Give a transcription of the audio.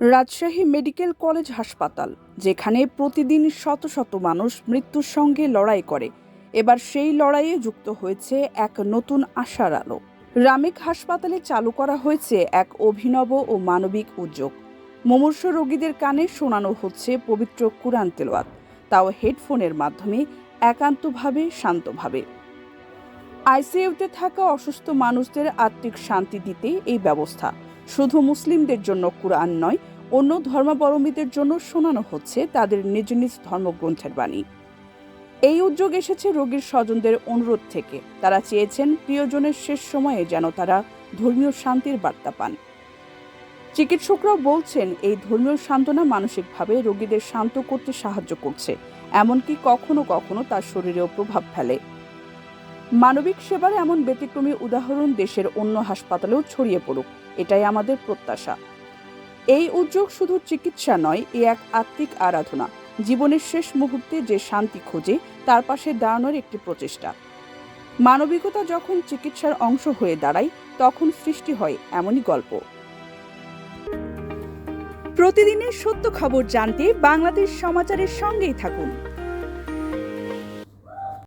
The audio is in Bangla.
রাজশাহী মেডিকেল কলেজ হাসপাতাল, যেখানে প্রতিদিন শত শত মানুষ মৃত্যুর সঙ্গে লড়াই করে। এবার সেই লড়াইয়ে যুক্ত হয়েছে এক নতুন আশার আলো। রামিক হাসপাতালে চালু করা হয়েছে এক অভিনব ও মানবিক উদ্যোগ। মুমূর্ষ রোগীদের কানে শোনানো হচ্ছে পবিত্র কুরআন তেলাওয়াত, তাও হেডফোনের মাধ্যমে একান্তভাবে, শান্তভাবে। আইসিইউতে থাকা অসুস্থ মানুষদের আত্মিক শান্তি দিতে এই ব্যবস্থা। শুধু মুসলিমদের জন্য কুরআন নয়, অন্য ধর্মাবলম্বীদের জন্য শোনানো হচ্ছে তাদের নিজ নিজ ধর্মগ্রন্থের বাণী। এই উদ্যোগ এসেছে রোগীর স্বজনদের অনুরোধ থেকে। তারা চেয়েছেন প্রিয়জনের শেষ সময়ে যেন তারা ধর্মীয় শান্তির বার্তা পান। চিকিৎসকরাও বলছেন, এই ধর্মীয় সান্ত্বনা মানসিকভাবে রোগীদের শান্ত করতে সাহায্য করছে, এমনকি কখনো কখনো তার শরীরেও প্রভাব ফেলে। মানবিক সেবার এমন ব্যতিক্রমী উদাহরণ দেশের অন্য হাসপাতালেও ছড়িয়ে পড়ুক, এটাই আমাদের প্রত্যাশা। এই উদ্যোগ শুধু চিকিৎসা নয়, এ এক আত্মিক আরাধনা। জীবনের শেষ মুহূর্তে যে শান্তি খোঁজে, তার পাশে দাঁড়ানোর একটি প্রচেষ্টা। মানবিকতা যখন চিকিৎসার অংশ হয়ে দাঁড়ায়, তখন সৃষ্টি হয় এমনই গল্প। প্রতিদিনের সত্য খবর জানতে বাংলাদেশ সমাচারের সঙ্গেই থাকুন।